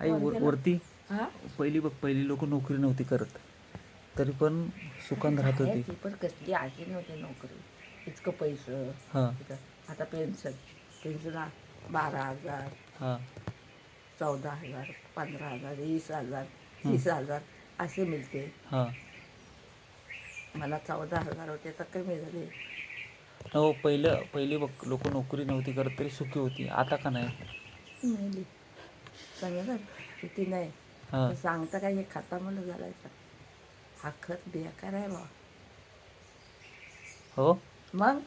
आई वर? वरती? हा? पहिली बघ पहिली लोक नोकरी नव्हती करत. तरी पण सुखात राहत होती. ती पण कसली आधी नव्हती नोकरी. इतकं पैसं. हां. इतकं. आता पेन्शन. पेन्शन आ- बारा हजार हां. चौदा हजार पंधरा हजार वीस हजार तीस हजार असे मिळते. हां. मला चौदा हजार होते तर कमी झाले. हो पहिलं पहिली बघ लोक नोकरी नव्हती करत तरी सुखी होती. आता का नाही? मिळाली. समजा किती नाही. हां. सांगता काय हे खाता मला घालायचा. हा खत बेकार आहे बा हो? मग?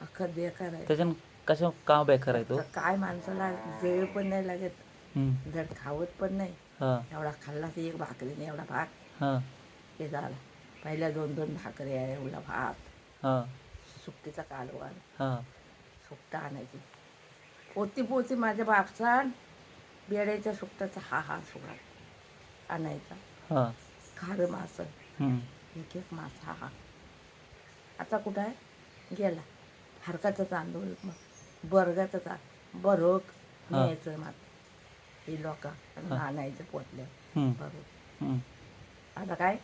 हा खत बेकार आहे. त्याच्यानं कशा का बेकार आहे तो? काय माणसाला जेव पण नाही लागत. हम्म. जर खावत पण नाही. हां. एवढा खाल्ला तर एक भाकरीने एवढा भात. हां. हे झाला. पहिल्या दोन दोन भाकरी आहे एवढा भात. हां. सुट्टीचा कालवार हां. सुट्टा आणायची. पोती पोती माझ्या बापसान. बेड्याच्या सुट्टाचा हा हा सुगडा आणायचा. खारं मासं. एक एक मास हा हा. आता कुठं आहे? गेला. हरकाचा तांदूळ मग बरगाचा तांदूळ बरोक हा. न्यायचं मात ही लोक आणायचं. बरोक. हम्म. आता काय?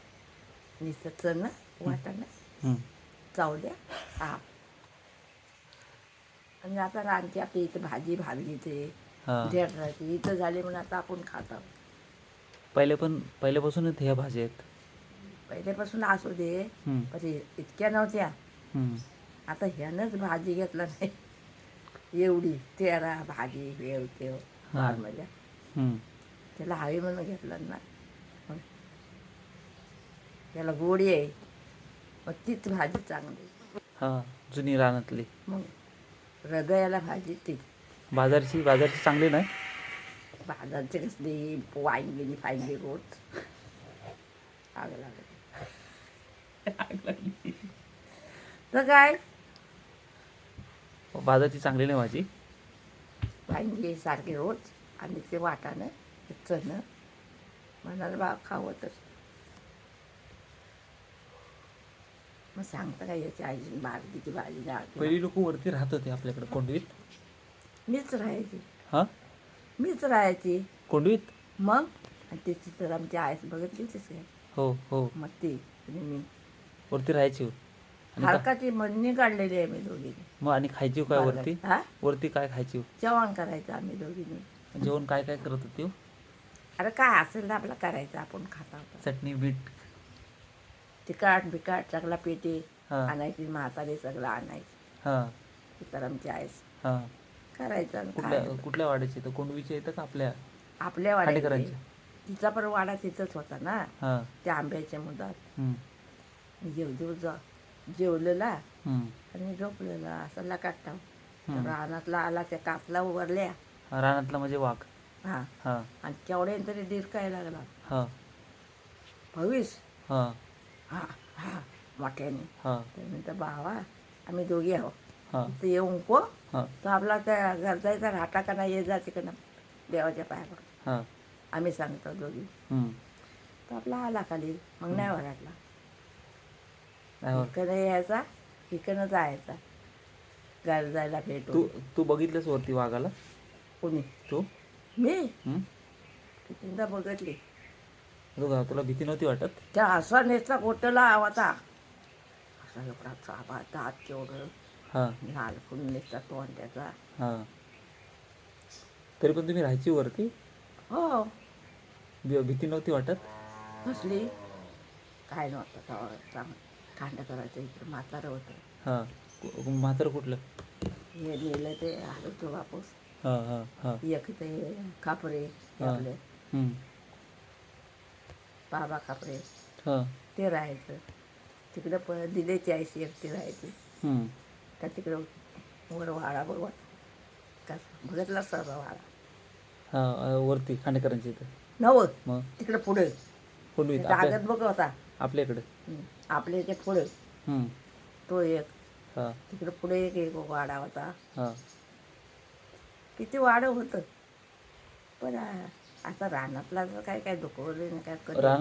चण वाटाणं. चावल्या हा. आणि आता रानची आपली इथं भाजी भाजलीचे हां देड राहते इथं झाले म्हणून आता आपण खात. आहोत पहिले पण पहिल्यापासूनच ह्या भाज्या आहेत. पहिल्यापासून असू दे हम्म. पण हे इतक्या नव्हत्या. हम्म. आता ह्यानंच भाजी घेतला नाही. एवढी तेरा भाजी वेव तेव हा. हम्म. त्याला हवी म्हणून घेतलं ना. मग त्याला गोडी आहे. मग तीच भाजी चांगली. हां जुनी रानातली. मग हृदयाला भाजी ती बाजारची बाजारची चांगली नाही? बाजारचे कसली? वाईन गेली गेली रोज. आग लागली. आग लागली. तर काय? बाजारची चांगली नाही भाजी वांगी सारखे रोज. आणि ते वाटाणं चण. म्हणाल बा खावतच मग सांगता काय याची आईची? बारकीची भाजी राहते पहिली लोक वरती राहत होते आपल्याकडे कोंडवीत मीच राहायची. हां? मीच राहायची. कोंडवीत? मग? आणि त्याची तर आमची आईस बघितलीच काय हो हो. मग ती आणि मी. वरती राहायची हो. आणि का- हरकाची म्हणणी काढलेली आहे मी दोघींनी. मग आणि खायची हो काय वरती? हा? वरती काय खायची हो? जेवण करायचं आम्ही दोघींनी. जेवण काय काय करत होती हो? अरे काय असेल ना आपलं करायचं आपण खाता होता. चटणी मीठ तिखट बिकाट सगळा पेटी हां. आणायची म्हातारी सगळं आणायची. हां. तर आमची आईस हां. करायचं कुठल्या. कुठल्या वाड्याची तर कोंडवीची येतं का आपल्या? आपल्या वाड्याची खांडेकरांची? तिचा पण वाडा तिथंच होता ना. हां. त्या आंब्याच्या मुदात हम्म. जेव जेव जा जेवलेला. हम्म. आणि झोपलेला. असं हम्म. रानातला आला त्या कातला उभारल्या हा, रानातला म्हणजे वाघ. हा. हां. आणि केवढ्या तरी डिरकायला लागला. हां. भविष हां. हा हा. मोठ्याने. हां. बावा आम्ही दोघी आहो. हां. तर येऊन को तो आपला त्या गरजायचा राटा का नाही ये जा तिकडं देवाच्या पायावर हां. आम्ही सांगतो दोघी. तो आपला आला खाली मग नाही वराटला नाही हो. इकडं यायचा इकडं जायचा. गरजायला तू भेटू तू बघितलंस वरती वाघाला? कोणी? तू? मी? कितींदा बघितली. तू तुला भीती नव्हती वाटत? त्या असा नेसला गोटला आवाचा असा एवढा चाबा दात केवढं. हां. लाल फुल नेसला तोंड त्याचा हां. तरी पण तुम्ही राहायची वरती? हो. भी- भीती नव्हती वाटत? कसली? काय नव्हतं तेव्हा चांगलं. कांड करायचं इकडं. म्हातारं होतं. हां. कु- म्हातारं कुठलं? हे नेलं ते आलो तो वापस. हां हां हां. एक ते हे हा. आपले. हम्म. बाबा खापरे हां. ते राहायचं. तिकडं प दिले चाळीस एक ते राहायचे. हम्म. त्या तिकडं वर वाडा बघ का बघितला सर्व वाडा? हां वरती खांडेकरांच्या इथं. नव्वद मग? तिकडं पुढे. आपल्या कागद बघ होता. आपल्याकडे हं. आपल्या इथे पुढे. तो एक. हां. तिकडं पुढे एक एक वाडा होता. हां. किती वाडं होतं. पण आ- आता रानातला तर काय काय दुखवलं नाही काय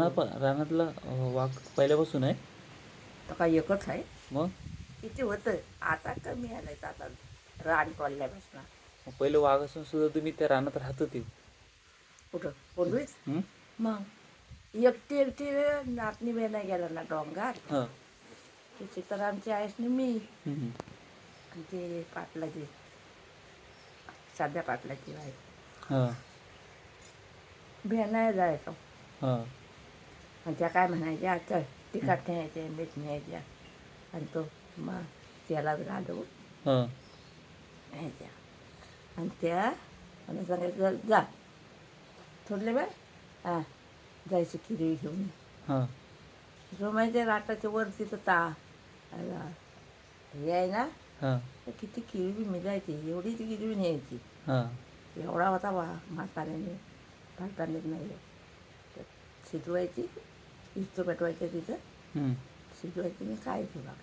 पण रानातला अं, वाघ पहिल्यापासून आहे. तर काय एकच आहे. मग? किती होतं आता कमी आलंय आता रान पडल्यापासून मग पहिलं वाघ असून सुद्धा तुम्ही त्या रानात राहत होते. कुठं? हं? मग एकटी एकटी नातनी बेना गेला ना डोंगार? हां. ते सीतारामची आहेस ना मी. हं, हं. आणि ते पाटलाची साध्या पाटलाची आहे हां. भेणाय जायचो. हां. आणि त्या काय म्हणायच्या चल तिखट न्यायचे मीठ न्यायच्या. आणि तो मग त्याला घालून. हां. न्यायच्या आणि त्या मला सांगायचं जा. थोडले बाय हां जायची किरी घेऊन. हां. जो माहिती राटाच्या वरती तर ता हे आहे ना हां. तर किती किरवी मिळायची एवढी ती किरवी न्यायची. हां. एवढा होता बा म्हाताऱ्याने पालतानेच नाही. तर शिजवायची इस्तो पेटवायचं तिथं. शिजवायची मी काय तुला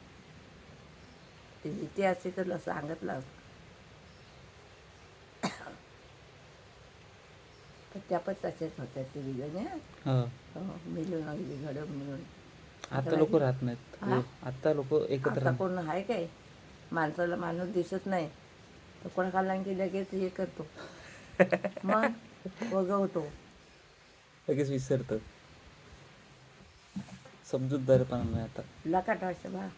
ते जिथे असते तर ल- सांगितलं त्या पण तशाच होत्या ते विजय हां. मिळून अगदी घडं मिळून. आता लोक राहत नाहीत? आता लोक एकत्र कोण आहे काय? माणसाला माणूस दिसत नाही. तर कोणा खाल्ला की लगेच हे करतो. मग वगवतो. लगेच विसरतात. समजूतदारपणा नाही आता. लकाट वाटतं बा.